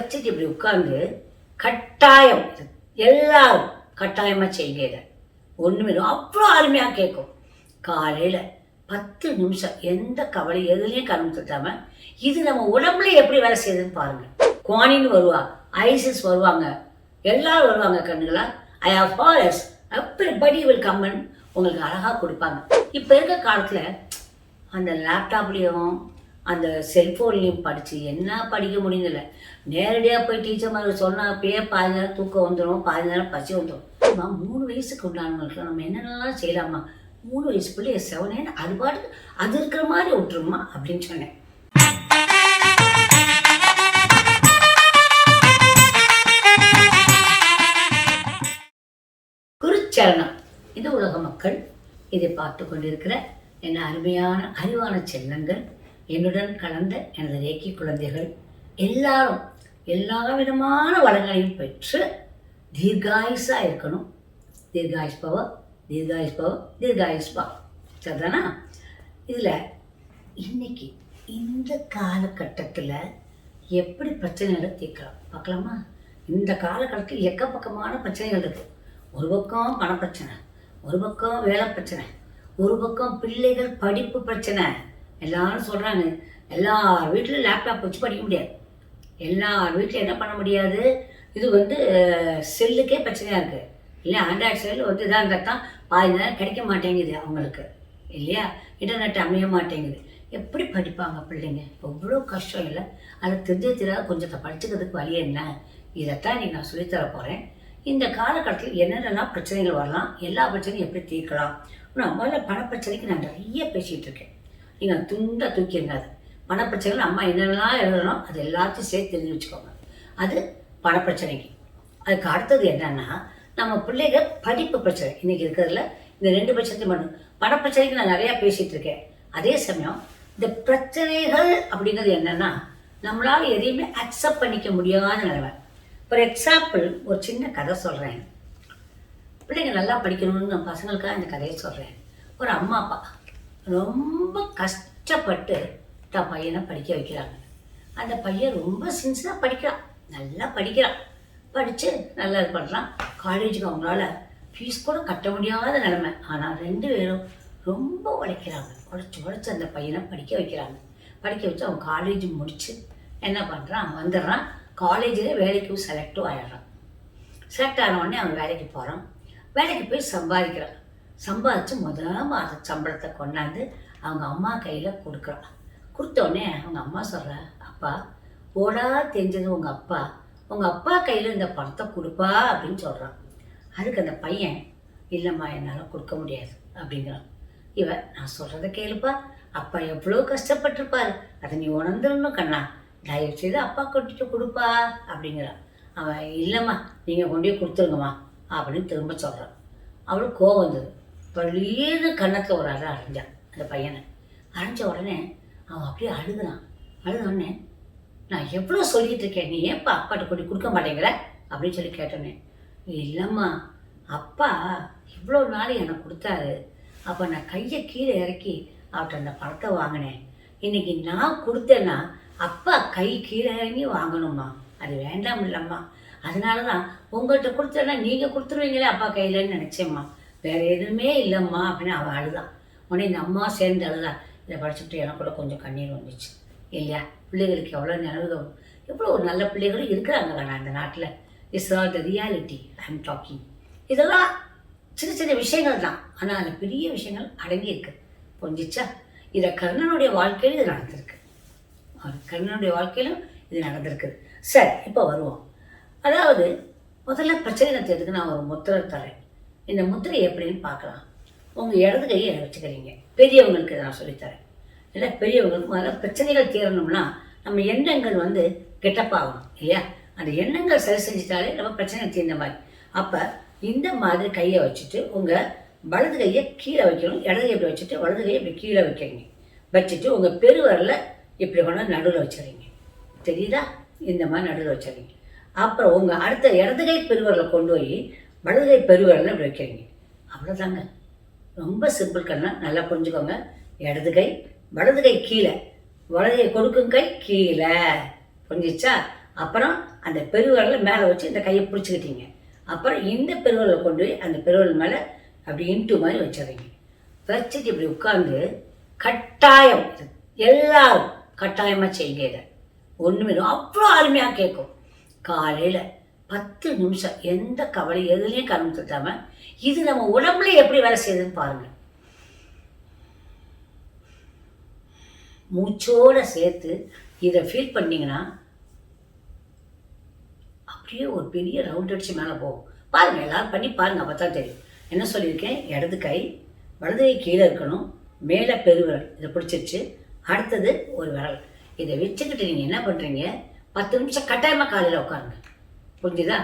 வச்சுட்டு இப்படி உட்கார்ந்து கட்டாயம் எல்லாரும் கட்டாயமாக செய்யுங்க இதை. ஒன்றுமே அவ்வளோ அருமையாக கேட்கும். காலையில் பத்து நிமிஷம் எந்த கவலை எதுலேயும் கண் இது நம்ம உடம்புல எப்படி வேலை செய்யுதுன்னு பாருங்க. குவானின்னு வருவா ஐசிஸ் வருவாங்க எல்லாரும் வருவாங்க கண்ணுங்களா? I have for us everybody will common உங்களுக்கு அழகாக கொடுப்பாங்க. இப்போ இருக்க காலத்தில் அந்த லேப்டாப்லேயும் அந்த செல்ஃபோன்லேயும் படித்து என்ன படிக்க முடியல நேரடியாக போய் டீச்சர் மாதிரி சொன்னால் அப்படியே பாதி நேரம் தூக்கம் வந்துடும் பாதி நேரம் பசி வந்துடும் அம்மா மூணு வயசுக்கு உண்டானவங்களுக்கு நம்ம என்னென்னலாம் செய்யலாமா? மூணு வயசு பிள்ளைய செவனேன்னு அது பாட்டுக்கு அது இருக்கிற மாதிரி விட்டுருமா அப்படின்னு சொன்னேன். குருச்சரணம். இது உலக மக்கள் இதை பார்த்து கொண்டிருக்கிற என் அருமையான அறிவான செல்லங்கள். என்னுடன் கலந்த எனது ரேக்கி குழந்தைகள் எல்லாரும் எல்லா விதமான வளங்களையும் பெற்று தீர்காயுஷா இருக்கணும். தீர்காயுஷ் பவ தீர்காயுஷ் பவ தீர்காயுஷ் பவ சரிதானா? இதில் இன்னைக்கு இந்த காலகட்டத்தில் எப்படி பிரச்சனைகளை தீர்க்கலாம்? பார்க்கலாமா? இந்த காலகட்டத்தில் எக்கப்பக்கமான பிரச்சனைகள் இருக்குது ஒரு பக்கம் பணப்பிரச்சனை ஒரு பக்கம் வேலை பிரச்சனை ஒரு பக்கம் பிள்ளைகள் படிப்பு பிரச்சனை. எல்லாரும் சொல்கிறாங்க எல்லார் வீட்லையும் லேப்டாப் வச்சு படிக்க முடியாது. எல்லார் வீட்டில் என்ன பண்ண முடியாது? இது வந்து செல்லுக்கே பிரச்சனையாக இருக்குது இல்லை ஆண்ட்ராய்டு செல் வந்து இதாக இருந்தால் தான் பாதி நேரம் கிடைக்க மாட்டேங்குது அவங்களுக்கு. இல்லையா? இன்டர்நெட் அமைய மாட்டேங்குது. எப்படி படிப்பாங்க பிள்ளைங்க? எவ்வளோ கஷ்டம் இல்லை. அதை தெரிஞ்ச தெரியாத கொஞ்சத்தை படிச்சுக்கிறதுக்கு வழி என்ன? இதைத்தான் நீ நான் சொல்லித்தர போகிறேன் இந்த காலகட்டத்தில் என்னென்னலாம் பிரச்சனைகள் வரலாம்? எல்லா பிரச்சனையும் எப்படி தீர்க்கலாம்? நான் முதல்ல பணப்பிரச்சனைக்கு நான் நிறைய பேசிகிட்டு இருக்கேன். நீங்கள் துண்டை தூக்கிடுங்க அது பணப்பிரச்சனைகள் அம்மா என்னென்னலாம் எழுதணும் அது எல்லாத்தையும் சேர்த்து தெரிஞ்சு வச்சுக்கோங்க. அது பணப்பிரச்சனைக்கு. அதுக்கு அடுத்தது என்னென்னா நம்ம பிள்ளைங்க படிப்பு பிரச்சனை. இன்றைக்கி இருக்கிறதுல இந்த ரெண்டு பிரச்சனையும் பண்ணும் பணப்பிரச்சனைக்கு நான் நிறையா பேசிகிட்டு இருக்கேன். அதே சமயம் இந்த பிரச்சனைகள் அப்படிங்கிறது என்னன்னா நம்மளால் எதையுமே அக்செப்ட் பண்ணிக்க முடியாத நிலைமை. ஃபார் எக்ஸாம்பிள் ஒரு சின்ன கதை சொல்கிறேன் பிள்ளைங்க நல்லா படிக்கணும்னு நான் பசங்களுக்காக இந்த கதையை சொல்கிறேன் ஒரு அம்மா அப்பா. ரொம்ப கஷ்டப்பட்டு தான் பையனை படிக்க வைக்கிறாங்க. அந்த பையன் ரொம்ப சின்சராக படிக்கிறான் நல்லா படிக்கிறான் படித்து நல்லா இது பண்ணுறான் காலேஜுக்கு அவங்களால ஃபீஸ் கூட கட்ட முடியாத நிலைமை. ஆனால் ரெண்டு பேரும் ரொம்ப உழைக்கிறாங்க. உழைச்சி உழைச்சி அந்த பையனை படிக்க வைக்கிறாங்க. படிக்க வச்சு அவன் காலேஜ் முடித்து என்ன பண்ணுறான் வந்துடுறான். காலேஜில் வேலைக்கும் செலக்டும் ஆயிடுறான். செலக்ட் ஆன உடனே அவன் வேலைக்கு போகிறான் வேலைக்கு போய் சம்பாதிக்கிறான். சம்பாதிச்சு முதல் மாத சம்பளத்தை கொண்டாந்து அவங்க அம்மா கையில் கொடுக்குறான். கொடுத்தோடனே அவங்க அம்மா சொல்கிறா அப்பா ஓடா தெரிஞ்சது உங்கள் அப்பா. உங்கள் அப்பா கையில் இந்த பணத்தை கொடுப்பா அப்படின்னு சொல்கிறான் அதுக்கு அந்த பையன் இல்லைம்மா என்னால் கொடுக்க முடியாது அப்படிங்கிறான். இவன் நான் சொல்கிறத கேளுப்பா. அப்பா எவ்வளோ கஷ்டப்பட்டிருப்பாரு. அதை நீ உணர்ந்துடணும் கண்ணா. தயவு செய்து அப்பா கொண்டுட்டு கொடுப்பா அப்படிங்கிறான். அவன் இல்லைம்மா நீங்கள் கொண்டு போய் கொடுத்துருங்கம்மா அப்படின்னு திரும்ப சொல்கிறான் அவளுக்கு கோவம் வந்தது. பள்ளின்னு கன்னத்தில் ஒரு அறை அரைஞ்சான் அந்த பையனை. அரைஞ்ச உடனே அவன் அப்படியே அழுகுறான். அழுத உடனே நான் எவ்வளோ சொல்லிகிட்டு இருக்கேன்? நீ ஏன்ப்பா அப்பாட்ட கொண்டு கொடுக்க மாட்டேங்கிற? அப்படின்னு சொல்லி கேட்டோன்னே இல்லைம்மா அப்பா இவ்வளோ நாள் எனக்கு கொடுத்தாரு. அப்போ நான் கையை கீழே இறக்கி அவர்கிட்ட அந்த பணத்தை வாங்கினேன். இன்னைக்கு நான் கொடுத்தேன்னா அப்பா கை கீழே இறங்கி வாங்கணுமா அது வேண்டாம் இல்லைம்மா. அதனால தான் உங்கள்கிட்ட கொடுத்தேன்னா நீங்கள் கொடுத்துருவீங்களே அப்பா கையிலன்னு நினச்சேம்மா. வேறு எதுவுமே இல்லைம்மா அப்படின்னு அவள் அழுதான். உடனே இந்த அம்மா சேர்ந்து அழுதா இதை படிச்சுட்டு எனக்கு கூட கொஞ்சம் கண்ணீர் வந்துச்சு. இல்லையா? பிள்ளைகளுக்கு எவ்வளோ நினைவுகள் எவ்வளோ ஒரு நல்ல பிள்ளைகளும் இருக்கிறாங்க வேணாம் அந்த நாட்டில். It's all the reality I am talking இதெல்லாம் சின்ன சின்ன விஷயங்கள் தான். ஆனால் அதில் பெரிய விஷயங்கள் அடங்கி இருக்கு. புரிஞ்சிச்சா? இதை கர்ணனுடைய வாழ்க்கையில் இது நடந்திருக்கு. அவர் கர்ணனுடைய வாழ்க்கையிலும் இது நடந்திருக்குது சரி இப்போ வருவோம். அதாவது முதல்ல பிரச்சனை தேர்துக்கு நான் ஒரு முத்திரை தரேன். இந்த முத்திரை எப்படின்னு பார்க்கலாம். உங்கள் இடது கையை வச்சுக்கிறீங்க. பெரியவங்களுக்கு நான் சொல்லித்தரேன். இல்லை பெரியவங்களுக்கு முதல்ல பிரச்சனைகள் தீரணும்னா நம்ம எண்ணங்கள் வந்து கெட்டப்பாகணும் இல்லையா? அந்த எண்ணங்கள் சரி செஞ்சிட்டாலே நம்ம பிரச்சனை தீர்ந்த மாதிரி. அப்போ இந்த மாதிரி கையை வச்சுட்டு உங்கள் வலது கையை கீழே வைக்கணும். இடது இப்படி வச்சுட்டு வலது கையை இப்படி கீழே வைக்கிறீங்க. வச்சுட்டு உங்கள் பெருவரில் இப்படி கொண்டு நடுவில் வச்சுறீங்க தெரியுதா? இந்த மாதிரி நடுவில் வச்சுறீங்க அப்புறம் உங்கள் அடுத்த இடது கை பெருவரில் கொண்டு போய் வலது கை பெருவரில் இப்படி வைக்கிறீங்க அவ்வளோதாங்க ரொம்ப சிம்பிள் கண்ணா நல்லா புரிஞ்சுக்கோங்க. இடது கை வலது கை கீழே. வலது கை கொடுக்கும் கை கீழே. புரிஞ்சிச்சா? அப்புறம் அந்த பெருவரில் மேலே வச்சு இந்த கையை பிடிச்சிக்கிட்டீங்க. அப்புறம் இந்த பெருவரில் கொண்டு போய் அந்த பெருவிரல் மேலே அப்படி இன்ட்டு மாதிரி வச்சிடுறீங்க. வச்சுட்டு இப்படி உட்காந்து கட்டாயம் எல்லாரும் கட்டாயமாக செய்யுங்க இதை. ஒன்றுமே அவ்வளோ அருமையாக கேட்கும். காலையில் பத்து நிமிஷம் எந்த கவலை எதுலேயும் கவனம் செலுத்தாம இது நம்ம உடம்புல எப்படி வேலை செய்யுதுன்னு பாருங்கள் மூச்சோட சேர்த்து இதை ஃபீல் பண்ணீங்கன்னா அப்படியே ஒரு பெரிய ரவுண்ட் அடிச்சு மேலே போகும். பாருங்க எல்லாரும் பண்ணி பாருங்க அப்போ தான் தெரியும். என்ன சொல்லியிருக்கேன்? இடது கை வலது கை கீழே இருக்கணும் மேலே பெருவிரல். இதை பிடிச்சிருச்சு. அடுத்தது ஒரு விரல். இதை வச்சுக்கிட்டு நீங்கள் என்ன பண்ணுறீங்க பத்து நிமிஷம் கட்டாயமாக காலையில் உட்காருங்க. புரிஞ்சுதா?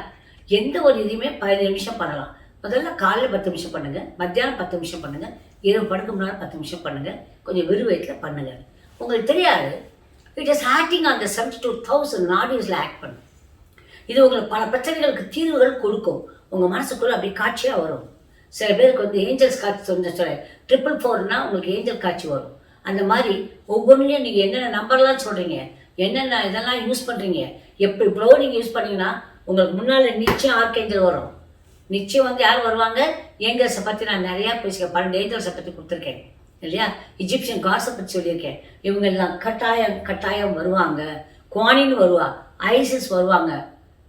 எந்த ஒரு இதுவுமே பதினஞ்சு நிமிஷம் பண்ணலாம். முதல்ல காலையில் பத்து நிமிஷம் பண்ணுங்க. மத்தியானம் பத்து நிமிஷம் பண்ணுங்க. இரவு படுக்க முன்னால் பத்து நிமிஷம் பண்ணுங்க. கொஞ்சம் வெறு வயிற்றில் பண்ணுங்க. உங்களுக்கு தெரியாது. It is acting on the seventy two thousand நாடியூஸில் act பண்ணும். இது உங்களுக்கு பல பிரச்சனைகளுக்கு தீர்வுகள் கொடுக்கும். உங்கள் மனசுக்குள்ளே அப்படி காட்சியாக வரும். சில பேருக்கு வந்து ஏஞ்சல்ஸ் காட்சி சொன்ன சொல்ல ட்ரிபிள் ஃபோர்னா உங்களுக்கு ஏஞ்சல் காட்சி வரும். அந்த மாதிரி ஒவ்வொன்றிலையும் நீங்கள் என்னென்ன நம்பர்லாம் சொல்கிறீங்க என்னென்ன இதெல்லாம் யூஸ் பண்ணுறீங்க எப்படி இவ்வளோ நீங்கள் யூஸ் பண்ணீங்கன்னா உங்களுக்கு முன்னால் நிச்சயம் ஆர்கேஞ்சல் வரும். நிச்சயம் வந்து யார் வருவாங்க? ஏஞ்சல்ஸை பற்றி நான் நிறையா பேசியிருக்கேன் பன்னெண்டு ஏஞ்சல்ஸை பற்றி கொடுத்துருக்கேன். இல்லையா? இஜிப்சியன் காசை பற்றி சொல்லியிருக்கேன். இவங்க எல்லாம் கட்டாயம் கட்டாயம் வருவாங்க. குவானின் வருவா ஐசிஸ் வருவாங்க.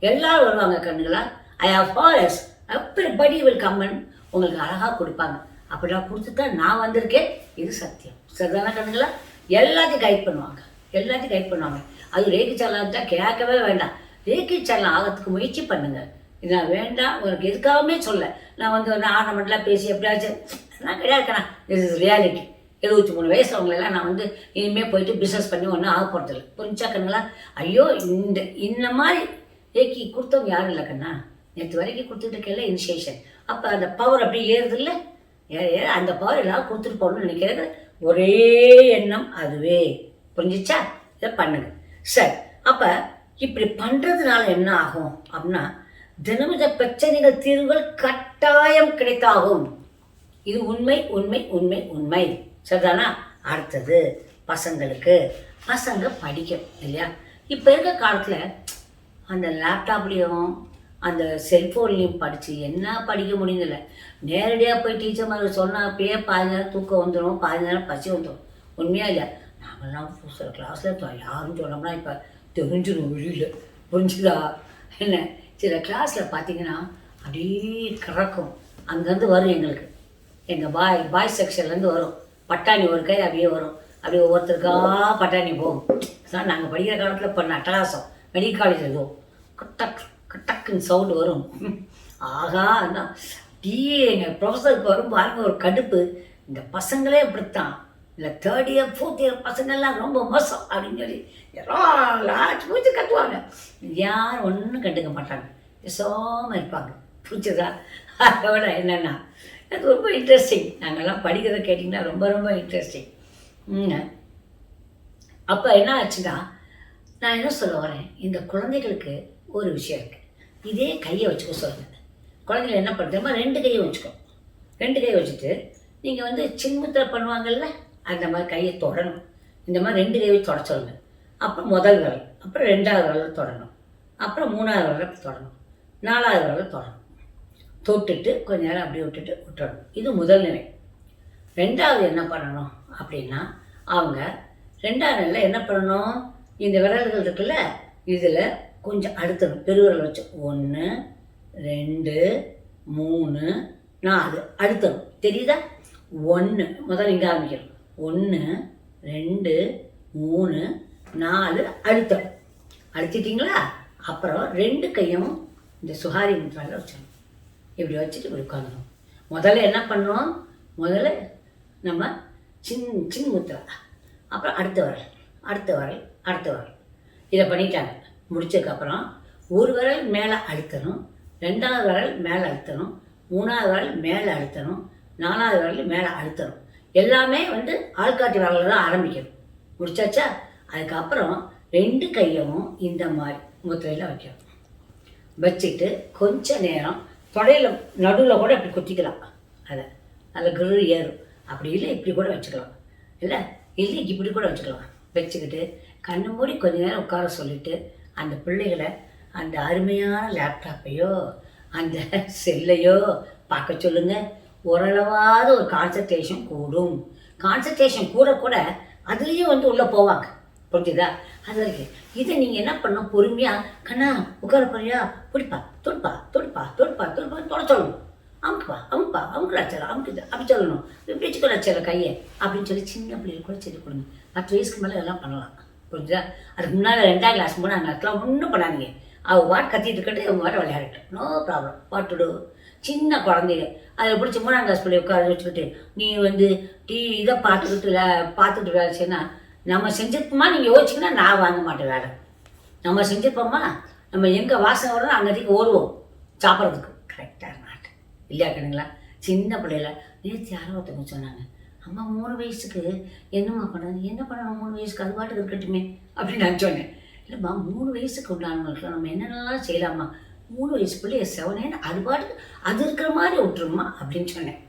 எல்லாரும் வருவாங்க கண்ணுங்களா? ஐ ஹவ் ஃபாலஸ் படி வில் கம்மன் உங்களுக்கு அழகாக கொடுப்பாங்க. அப்படிலாம் கொடுத்து தான் நான் வந்திருக்கேன். இது சத்தியம். சரிதானா கண்ணுங்களா? எல்லாத்தையும் கைட் பண்ணுவாங்க. எல்லாத்தையும் கைட் பண்ணுவாங்க. அது ரேக்கி தான் கேட்கவே வேண்டாம். ரேக்கி சலம் ஆகிறதுக்கு முயற்சி பண்ணுங்க. இது நான் வேண்டாம் உனக்கு எதுக்காகவுமே சொல்ல. நான் வந்து ஒன்று ஆர்னமெண்ட்லாம் பேசி எப்படியாச்சும் நான் கிடையாதுக்கண்ணா திஸ் இஸ் ரியாலிட்டி எழுபத்தி மூணு வயசு அவங்களெல்லாம் நான் வந்து இனிமேல் போயிட்டு பிஸ்னஸ் பண்ணி ஒன்றும் ஆக போகிறதில்ல புரிஞ்சா கண்ணுங்களா? ஐயோ இந்த இந்த மாதிரி ஏக்கி கொடுத்தவங்க யாரும் இல்லை கண்ணா. நேற்று வரைக்கும் கொடுத்துட்டு இருக்கல இனிஷியேஷன் அப்போ அந்த பவர் அப்படியே ஏறுது இல்லை ஏற அந்த பவர் எல்லாம் கொடுத்துட்டு போகணும்னு நினைக்கிறது ஒரே எண்ணம் அதுவே. புரிஞ்சிச்சா? இதை பண்ணுங்க. சரி அப்போ இப்படி பண்ணுறதுனால என்ன ஆகும் அப்படின்னா தினமித பிரச்சனைகள் தீர்வுகள் கட்டாயம் கிடைத்தாகும். இது உண்மை உண்மை உண்மை உண்மை. சரிதானா? அடுத்தது பசங்களுக்கு. பசங்க படிக்கும் இல்லையா? இப்போ இருக்க காலத்தில் அந்த லேப்டாப்லேயும் அந்த செல்ஃபோன்லேயும் படித்து என்ன படிக்க முடியல நேரடியாக போய் டீச்சர் மாதிரி சொன்னால் அப்படியே பாதி நேரம் தூக்கம் வந்துடும் பாதி நேரம் பசி வந்துடும் உண்மையாக இல்லை நாங்கள்லாம் சில கிளாஸில் யாரும் சொன்னோம்னா இப்போ தெரிஞ்சிடும் வெளியில் புரிஞ்சுதா? என்ன? சில கிளாஸில் பார்த்தீங்கன்னா அப்படியே கிடக்கும் அங்கேருந்து வரும் எங்களுக்கு. எங்கள் பாய் பாய்ஸ் செக்ஷன்லேருந்து வரும். பட்டாணி ஒரு கை அப்படியே வரும். அப்படியே ஒவ்வொருத்தருக்கா பட்டாணி போகும். சார் நாங்கள் படிக்கிற காலத்தில் பண்ண அட்டகாசம் மெடிக்கல் காலேஜ் ஏதோ கட்டக் கட்டக்குன்னு சவுண்டு வரும். ஆகா என்ன? டீ எங்கள் ப்ரொஃபஸருக்கு வரும் பாருங்க ஒரு கடுப்பு. இந்த பசங்களே இப்படித்தான் இல்லை தேர்ட் இயர் ஃபோர்த் இயர் பசங்கள்லாம் ரொம்ப மோசம் அப்படின்னு சொல்லி எல்லாரும் மூச்சு கத்துவாங்க. யாரும் ஒன்றும் கண்டுக்க மாட்டாங்க. பேசாமல் இருப்பாங்க. புரிச்சுதா அதோட என்னென்னா அது ரொம்ப இன்ட்ரெஸ்டிங் நாங்கள்லாம் படிக்கிறத கேட்டிங்கன்னா ரொம்ப ரொம்ப இன்ட்ரெஸ்டிங் அப்போ என்ன ஆச்சுன்னா நான் என்ன சொல்ல வரேன்? இந்த குழந்தைகளுக்கு ஒரு விஷயம் இருக்குது இதே கையை வச்சுக்க சொல்லுங்கள் குழந்தைகள் என்ன பண்ணுறோமோ ரெண்டு கையை வச்சுக்கோ ரெண்டு கையை வச்சுட்டு நீங்கள் வந்து சின்முத்திரை பண்ணுவாங்கல்ல? அந்த மாதிரி கையை தொடணும். இந்த மாதிரி ரெண்டு கையை தொட சொல்லுங்கள் அப்புறம் முதல் விரல் அப்புறம் ரெண்டாவது விரல் தொடணும். அப்புறம் மூணாவது விரல் தொடணும். நாலாவது விரல் தொடணும். தொட்டுட்டு கொஞ்ச நேரம் அப்படியே விட்டுட்டு விட்டுறணும். இது முதல் நிலை. ரெண்டாவது என்ன பண்ணணும் அப்படின்னா அவங்க ரெண்டாவது நிலையில் என்ன பண்ணணும்? இந்த விரல்கள் இருக்குல்ல இதில் கொஞ்சம் அடுத்தணும் பெருவிரல் வச்சு ஒன்று ரெண்டு மூணு நாலு அடுத்தணும் தெரியுதா? ஒன்று முதல்ல இங்கே ஆரம்பிக்கணும் ஒன்று ரெண்டு மூணு நாலு அழுத்தம். அழுத்திட்டிங்களா? அப்புறம் ரெண்டு கையும் இந்த சுகாரி முத்திரால வச்சிடணும். இப்படி வச்சுட்டு இப்படி உட்காந்துடும் முதல்ல என்ன பண்ணோம் முதல்ல நம்ம சின் சின் முத்திரா. அப்புறம் அடுத்த வரல் அடுத்த வரல் அடுத்த வரல். இதை பண்ணிட்டாங்க. முடிச்சதுக்கப்புறம் ஒரு விரல் மேலே அழுத்தணும் ரெண்டாவது விரல் மேலே அழுத்தணும் மூணாவது விரல் மேலே அழுத்தணும் நாலாவது விரல் மேலே அழுத்தணும். எல்லாமே வந்து ஆள்காட்டி விரலில் தான் ஆரம்பிக்கணும். முடிச்சாச்சா? அதுக்கப்புறம் ரெண்டு கையவும் இந்த மாதிரி முத்திரையில் வைக்கணும். வச்சுட்டு கொஞ்ச நேரம் தொடையில் நடுவில் கூட இப்படி குத்திக்கலாம். அதை அதில் கிரு ஏறும். அப்படி இல்லை இப்படி கூட வச்சுக்கலாம். இல்லை? இல்லை இப்படி கூட வச்சுக்கலாம். வச்சுக்கிட்டு கண்ணு மூடி கொஞ்ச நேரம் உட்கார சொல்லிட்டு அந்த பிள்ளைகளை அந்த அருமையான லேப்டாப்பையோ அந்த செல்லையோ பார்க்க சொல்லுங்கள் ஓரளவாவது ஒரு கான்சன்ட்ரேஷன் கூடும். கான்சன்ட்ரேஷன் கூட கூட அதுலேயும் வந்து உள்ளே போவாங்க. புரிஞ்சுதா? அது வரைக்கும் இதை நீங்கள் என்ன பண்ணணும்? பொறுமையாக கண்ணா உட்கார போறியா? பிடிப்பா தொடுப்பா தொடுப்பா தொடுப்பா தொடுப்பா தொட சொல்லணும். அமுக்குப்பா அமுப்பா அமுக்குடா செல்ல அமுக்குது அப்படி சொல்லணும். இப்படி வச்சுக்கோடா செல்ல கையை அப்படின்னு சொல்லி சின்ன பிள்ளைகளுக்கு கூட சொல்லி கொடுங்க. பத்து வயசுக்கு மேலே எல்லாம் பண்ணலாம். புரிஞ்சுதா? அதுக்கு முன்னால் ரெண்டாம் கிளாஸ் மூணாம் கிளாஸ்லாம் ஒன்றும் பண்ணாதீங்க. அவள் வாட் கத்திட்டு இருக்கட்டும் இவங்க வாட்ட விளையாடட்டும் நோ ப்ராப்ளம் வாட்டுடு சின்ன குழந்தைங்க அதில் பிடிச்சி மூணாம் கிளாஸ் பிள்ளை உட்கார வச்சுக்கிட்டு நீ வந்து டீ இதை பார்த்துக்கிட்டு பார்த்துட்டு வேலை செய்யணும் நம்ம செஞ்சிருப்போமா? நீங்கள் யோசிச்சிங்கன்னா நான் வாங்க மாட்டேன் வேலை. நம்ம செஞ்சிருப்போமா? நம்ம எங்கே வாசனை வரோம் அங்கேக்கு ஓடுவோம். சாப்பிட்றதுக்கு. கரெக்டாக மாட்டேன் இல்லையா கண்ணுங்களா? சின்ன பிள்ளையில நேற்று யாரோ ஒருத்தவங்க சொன்னாங்க அம்மா மூணு வயசுக்கு என்னம்மா பண்ணணும்? என்ன பண்ணணும்? மூணு வயசுக்கு அது பாட்டுக்கு இருக்கட்டுமே அப்படின்னு நான் சொன்னேன். இல்லைம்மா மூணு வயசுக்கு உண்டானவங்களுக்கு நம்ம என்னென்னலாம் செய்யலாமா மூணு வயசு பிள்ளைய செவனேன்னு அது பாட்டுக்கு அது இருக்கிற மாதிரி விட்டுருமா அப்படின்னு சொன்னேன்.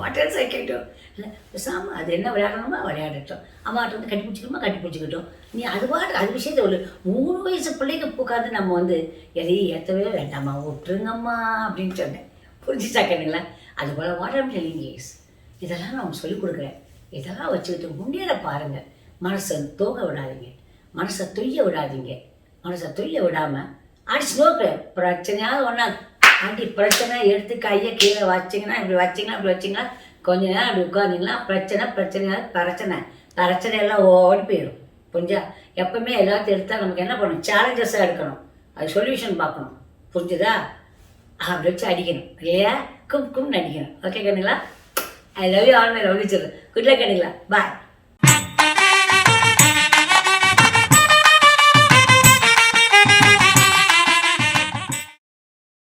வாட்டர் சைக்கிட்டோம் இல்லை பேசாமல் அது என்ன விளையாடணுமோ விளையாடட்டும். அம்மாட்ட வந்து கட்டி பிடிச்சிக்கணுமா கட்டி பிடிச்சிக்கிட்டோம். நீ அது பாட்டு அது விஷயத்தை ஒரு மூணு வயசு பிள்ளைக்கு உட்காந்து நம்ம வந்து எதையும் ஏற்றவே வேண்டாம்மா விட்டுருங்கம்மா அப்படின்னு சொன்னேன். புரிஞ்சுச்சா கேட்டுங்களா அது போல் வாட்டர் இங்கிலீஷ் இதெல்லாம் நான் சொல்லிக் கொடுக்குறேன். இதெல்லாம் வச்சுக்கிட்டு முன்னேற பாருங்கள் மனசை தோக விடாதீங்க. மனசை துய்ய விடாதீங்க. மனசை துய்ய விடாமல் அடிச்சு நோக்கு. பிரச்சனையாவது ஒன்றா அடி பிரச்சனை எடுத்து கையை கீழே வச்சிங்கன்னா இப்படி வச்சிங்கன்னா இப்படி வச்சிங்கன்னா கொஞ்ச நேரம் அப்படி உட்காந்திங்கன்னா பிரச்சனை பிரச்சனையாவது பிரச்சனை. பிரச்சனை எல்லாம் ஓடி போயிடும் புரிஞ்சா? எப்பவுமே எல்லாத்தையும் எடுத்தால் நமக்கு என்ன பண்ணணும்? சேலஞ்சஸாக எடுக்கணும். அது சொல்யூஷன் பார்க்கணும். புரிஞ்சுதா? அப்படி வச்சு அடிக்கணும். இல்லையா? கும் கும்னு அடிக்கணும். Okay கண்ணுங்களா? I love you all my love good luck கண்ணுங்களா? Bye